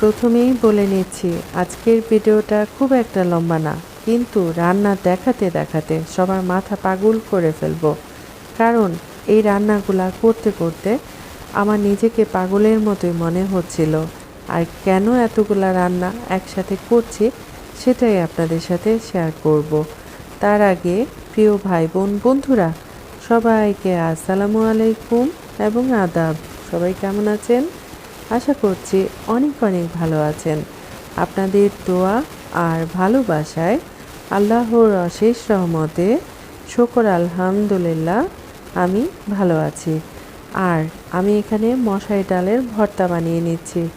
প্রথমেই বলে নিচ্ছি, আজকের ভিডিওটা খুব একটা লম্বা না, কিন্তু রান্না দেখাতে দেখাতে সবার মাথা পাগল করে ফেলব। কারণ এই রান্নাগুলা করতে করতে আমার নিজেকে পাগলের মতোই মনে হচ্ছিল। আর কেন এতগুলা রান্না একসাথে করছি সেটাই আপনাদের সাথে শেয়ার করব। তার আগে প্রিয় ভাই বোন বন্ধুরা, সবাইকে আসসালামু আলাইকুম এবং আদাব। সবাই কেমন আছেন? আশা করছি অনেক অনেক ভালো আছেন। আপনাদের দোয়া আর ভালোবাসায় আল্লাহর অশেষ রহমতে শকর আলহামদুলিল্লাহ, আমি ভালো আছি। আর আমি এখানে মশারি ডালের ভর্তা বানিয়ে নিচ্ছি।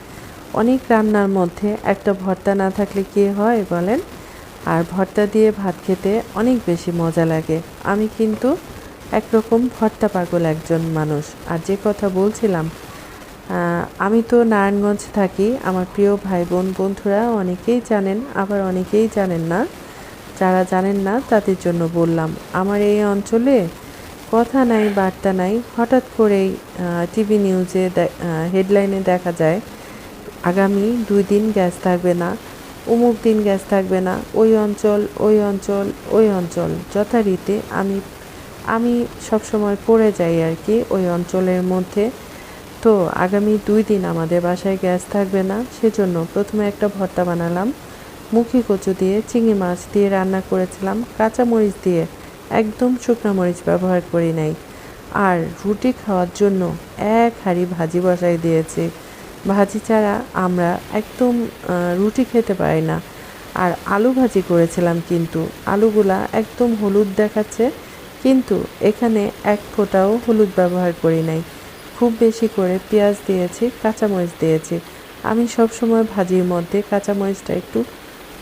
অনেক রান্নার মধ্যে একটা ভর্তা না থাকলে কি হয় বলেন? আর ভর্তা দিয়ে ভাত খেতে অনেক বেশি মজা লাগে। আমি কিন্তু একরকম ভর্তা পাগল একজন মানুষ। আর যে কথা বলছিলাম আমি তো নারায়ণগঞ্জ থাকি। আমার প্রিয় ভাই বোন বন্ধুরা অনেকেই জানেন, আবার অনেকেই জানেন না। যারা জানেন না, তাদের জন্য বললাম, আমার এই অঞ্চলে কথা নাই, বার্তা নাই। হঠাৎ করেই টিভি নিউজে হেডলাইনে দেখা যায়, আগামী দুই দিন গ্যাস থাকবে না, অমুক দিন গ্যাস থাকবে না, ওই অঞ্চল ওই অঞ্চল ওই অঞ্চল। যথারীতি আমি আমি সবসময় পড়ে যাই আর কি, ওই অঞ্চলের মধ্যে। তো আগামী দুই দিন আমাদের বাসায় গ্যাস থাকবে না, সেজন্য প্রথমে একটা ভর্তা বানালাম, মুখি কচু দিয়ে, চিংড়ি মাছ দিয়ে রান্না করেছিলাম কাঁচা মরিচ দিয়ে, একদম শুকনো মরিচ ব্যবহার করি নাই। আর রুটি খাওয়ার জন্য এক হাঁড়ি ভাজি বসাই দিয়েছি। ভাজি ছাড়া আমরা একদম রুটি খেতে পারি না। আর আলু ভাজি করেছিলাম কিন্তু, আলুগুলা একদম হলুদ দেখাচ্ছে, কিন্তু এখানে এক ফোঁটাও হলুদ ব্যবহার করি নাই। খুব বেশি করে পেঁয়াজ দিয়েছি, কাঁচামরিচ দিয়েছি। আমি সব সময় ভাজির মধ্যে কাঁচামরিচটা একটু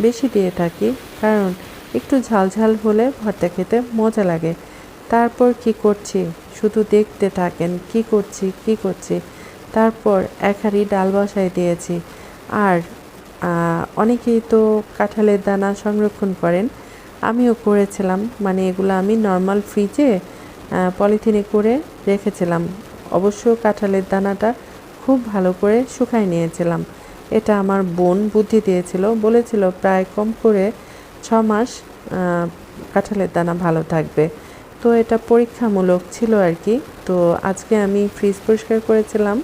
বেশি দিয়ে থাকি, কারণ একটু ঝাল ঝাল হলে ভর্তা খেতে মজা লাগে। তারপর কি করছি? শুধু দেখতে থাকেন, কি করছি কি করছি? তারপর এক হাঁড়ি ডাল বসাই দিয়েছি। আর অনেকেই তো কাঁঠালের দানা সংরক্ষণ করেন। আমিও করেছিলাম মানে এগুলো আমি নর্মাল ফ্রিজে পলিথিনে করে রেখেছিলাম। অবশ্য কাঁঠালের দানাটা খুব ভালো করে শুকায় নিয়েছিলাম। এটা আমার বোন বুদ্ধি দিয়েছিল, বলেছিল প্রায় কম করে ছ মাস কাঁঠালের দানা ভালো থাকবে। তো এটা পরীক্ষামূলক ছিল আর কি। তো আজকে আমি ফ্রিজ পরিষ্কার করেছিলাম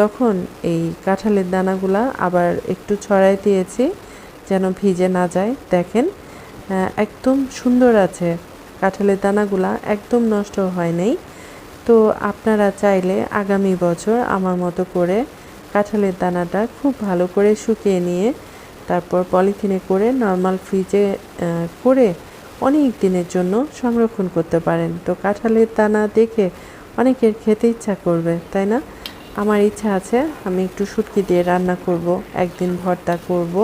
তখন এই কাঁঠালের দানাগুলা আবার একটু ছড়াই দিয়েছি যেন ভিজে না যায়। দেখেন একদম সুন্দর আছে। কাঁঠালের দানাগুলা একদম নষ্ট হয় নাই। তো আপনারা চাইলে আগামী বছর আমার মতো করে কাঁঠালের দানাটা খুব ভালো করে শুকিয়ে নিয়ে তারপর পলিথিনে করে নর্মাল ফ্রিজে করে অনেক দিনের জন্য সংরক্ষণ করতে পারেন। তো কাঁঠালের দানা দেখে অনেকের খেতে ইচ্ছা করবে, তাই না? আমার ইচ্ছা আছে, আমি একটু শুটকি দিয়ে রান্না করব, একদিন ভর্তা করব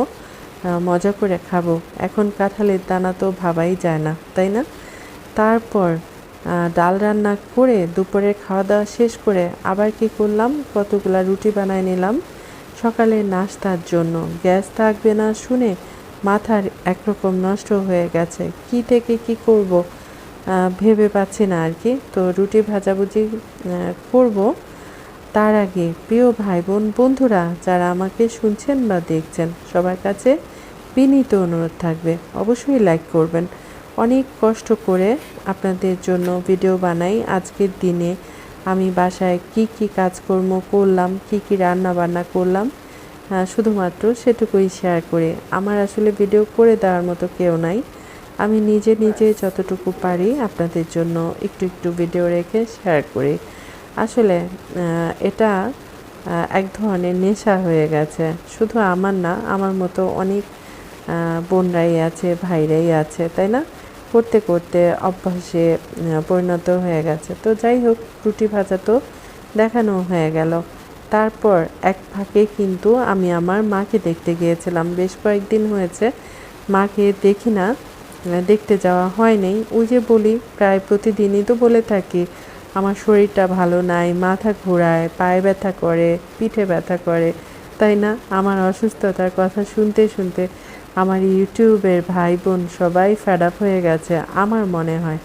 মজা করে খাব। এখন কাঁঠালের দানা তো ভাবাই যায় না, তাই না? তারপর ডাল রান্না করে দুপুরে খাওয়া দাওয়া শেষ করে আবার কি করলাম? কতগুলা রুটি বানায় নিলাম সকালে নাস্তার জন্য। গ্যাস থাকবে না শুনে মাথার একরকম নষ্ট হয়ে গেছে। কি থেকে কি করব ভেবে পাচ্ছি না আর কি। তো রুটি ভাজাভুজি করব। তার আগে প্রিয় ভাই বোন বন্ধুরা যারা আমাকে শুনছেন বা দেখছেন, সবার কাছে বিনীত অনুরোধ থাকবে। অবশ্যই লাইক করবেন। অনেক কষ্ট করে আপনাদের জন্য ভিডিও বানাই। আজকের দিনে আমি বাসায় কি কি কাজকর্ম করলাম, কি কি রান্না বান্না করলাম শুধুমাত্র সেটুকুই শেয়ার করে। আমার আসলে ভিডিও করে দেওয়ার মতো কেউ নাই। আমি নিজে নিজে যতটুকু পারি আপনাদের জন্য একটু একটু ভিডিও রেখে শেয়ার করি। আসলে এটা এক ধরনের নেশা হয়ে গেছে। শুধু আমার না, আমার মতো অনেক বোনরাই আছে, ভাইরাই আছে, তাই না? করতে করতে অভ্যাসে পরিণত হয়ে গেছে। তো যাই হোক, রুটি ভাজা তো দেখানো হয়ে গেল। তারপর এক ফাঁকে কিন্তু আমি আমার মাকে দেখতে গিয়েছিলাম। বেশ কয়েকদিন হয়েছে মাকে দেখি না দেখতে যাওয়া হয়নি ওই যে বলি, প্রায় প্রতিদিনই তো বলে থাকি, আমার শরীরটা ভালো নাই, মাথা ঘোরায়, পায়ে ব্যথা করে, পিঠে ব্যথা করে। তাই না? আমার অসুস্থতার কথা শুনতে শুনতে আমার ইউটিউবের ভাই বোন সবাই ফ্যাড আপ হয়ে গেছে, আমার মনে হয়।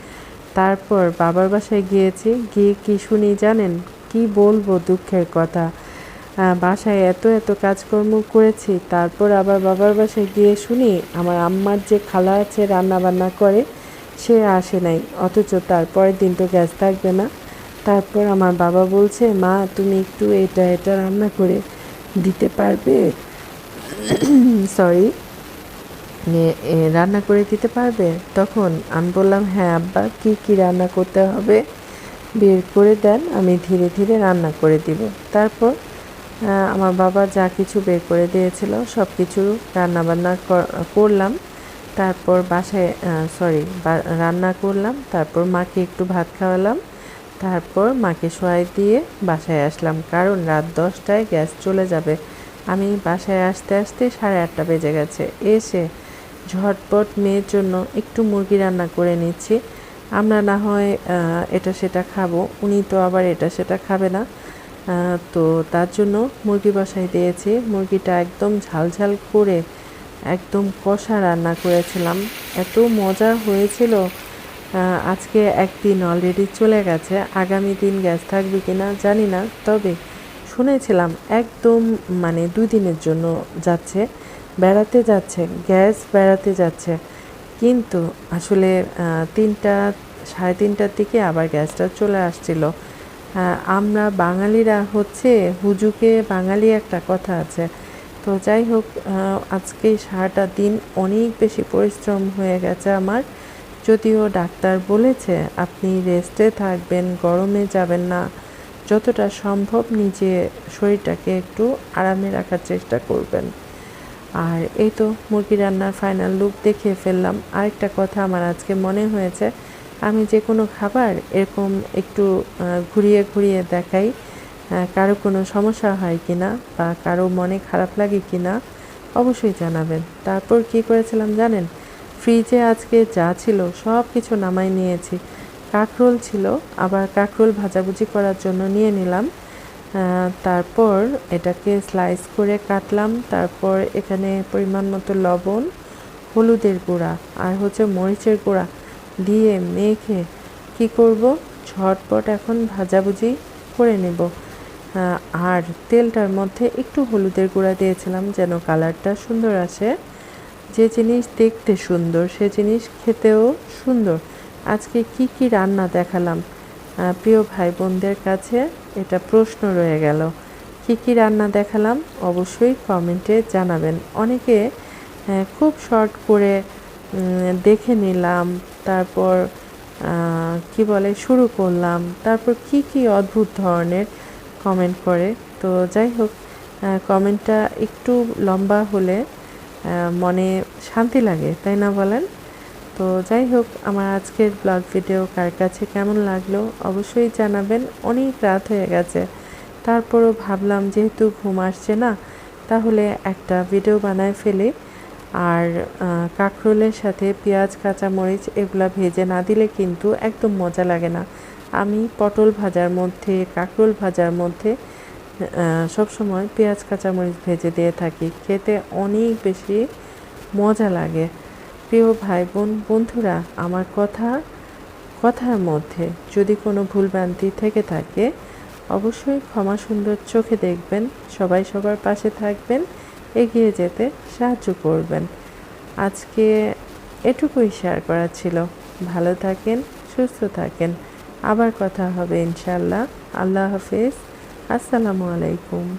তারপর বাবার বাসায় গিয়েছি, গিয়ে কি শুনি জানেন? কি বলব দুঃখের কথা। বাসায় এত এত কাজকর্ম করেছি, তারপর আবার বাবার বাসায় গিয়ে শুনি আমার আম্মার যে খালা আছে রান্না বান্না করে, সে আসে নাই, অথচ তারপরের দিন তো গ্যাস থাকবে না। তারপর আমার বাবা বলছে, মা, তুমি একটু এটা এটা রান্না করে দিতে পারবে? সরি রান্না করে দিতে পারবে? তখন আমি বললাম হ্যাঁ আব্বা, কি কি রান্না করতে হবে? বের করে দেন, আমি ধীরে ধীরে রান্না করে দিব। তারপর আমার বাবা যা কিছু বের করে দিয়েছিল সব কিছু রান্নাবান্না কর- করলাম। তারপর বাসায় সরি রান্না করলাম। তারপর মাকে একটু ভাত খাওয়ালাম। তারপর মাকে শোয়াই দিয়ে বাসায় আসলাম। কারণ রাত দশটায় গ্যাস চলে যাবে। আমি বাসায় আসতে আসতে সাড়ে আটটা বেজে গেছে। এসে ঝটপট মেয়ের জন্য একটু মুরগি রান্না করে নিচ্ছি। আমরা না হয় এটা সেটা খাব। উনি তো আবার এটা সেটা খাবে না। তো তার জন্য মুরগি বসাই দিয়েছি। মুরগিটা একদম ঝাল ঝাল করে একদম কষা রান্না করেছিলাম। এত মজা হয়েছিল। আজকে একদিন অলরেডি চলে গেছে। আগামী দিন গ্যাস থাকবে কি না জানি না। তবে শুনেছিলাম একদম মানে দুই দিনের জন্য যাচ্ছে। বেড়াতে যাচ্ছে, গ্যাস বেড়াতে যাচ্ছে। কিন্তু আসলে তিনটা, সাড়ে তিনটার দিকে আবার গ্যাসটা চলে আসছিল। আমরা বাঙালিরা হচ্ছে হুজুকে বাঙালি একটা কথা আছে। তো যাই হোক আজকে সারাটা দিন অনেক বেশি পরিশ্রম হয়ে গেছে আমার। যদিও ডাক্তার বলেছে, আপনি রেস্টে থাকবেন, গরমে যাবেন না। যতটা সম্ভব নিজে শরীরটাকে একটু আরামে রাখার চেষ্টা করবেন। আর এই তো মুরগি রান্নার ফাইনাল লুক দেখিয়ে ফেললাম। আরেকটা কথা আমার আজকে মনে হয়েছে, আমি যে কোনো খাবার এরকম একটু ঘুরিয়ে ঘুরিয়ে দেখাই কারও কোনো সমস্যা হয় কি না বা কারও মনে খারাপ লাগে কি না অবশ্যই জানাবেন। তারপর কি করেছিলাম জানেন? ফ্রিজে আজকে যা ছিল সব কিছু নামাই নিয়েছি। কাঁকরোল ছিল, আবার কাঁকরোল ভাজাভুজি করার জন্য নিয়ে নিলাম। তারপর এটাকে স্লাইস করে কাটলাম। তারপর এখানে পরিমাণ মতো লবণ, হলুদের গুঁড়া আর হচ্ছে মরিচের গুঁড়া দিয়ে মেখে কি করব? ঝটপট এখন ভাজাভুজি করে নেব। আর তেলটার মধ্যে একটু হলুদের গুঁড়া দিয়েছিলাম যেন কালারটা সুন্দর আসে। যে জিনিস দেখতে সুন্দর, সে জিনিস খেতেও সুন্দর। আজকে কি কি রান্না দেখালাম? প্রিয় ভাই বোনদের কাছে এটা প্রশ্ন রয়ে গেল। কি কি রান্না দেখালাম? অবশ্যই কমেন্টে জানাবেন। অনেকে খুব শর্ট করে দেখে নিলাম, তারপর কি বলে, শুরু করলাম, তারপর কি কি অদ্ভুত ধরনের কমেন্ট করে। তো যাই হোক কমেন্টটা একটু লম্বা হলে মনে শান্তি লাগে, তাই না বলেন? তো যাই হোক, আমার আজকের ব্লগ ভিডিও কার কাছে কেমন লাগল অবশ্যই জানাবেন। অনেক রাত হয়ে গেছে। তারপরও ভাবলাম যেহেতু ঘুম আসছে না, তাহলে একটা ভিডিও বানায় ফেলে। আর কাঁকরোলের সাথে পেঁয়াজ, কাঁচামরিচ এগুলো ভেজে না দিলে কিন্তু একদম মজা লাগে না। আমি পটল ভাজার মধ্যে, কাঁকরোল ভাজার মধ্যে সব সময় পেঁয়াজ, কাঁচামরিচ ভেজে দিয়ে থাকি। খেতে অনেক বেশি মজা লাগে। প্রিয় ভাই বোন বন্ধুরা, আমার কথা, কথার মধ্যে যদি কোনো ভুলভ্রান্তি থেকে থাকে, অবশ্যই ক্ষমা সুন্দর চোখে দেখবেন, সবাই সবার পাশে থাকবেন, এগিয়ে যেতে সাহায্য করবেন। আজকে এটুকুই শেয়ার করা ছিল। ভালো থাকেন, সুস্থ থাকেন। আবার কথা হবে ইনশাল্লাহ আল্লাহ হাফিজ। আসসালামু আলাইকুম।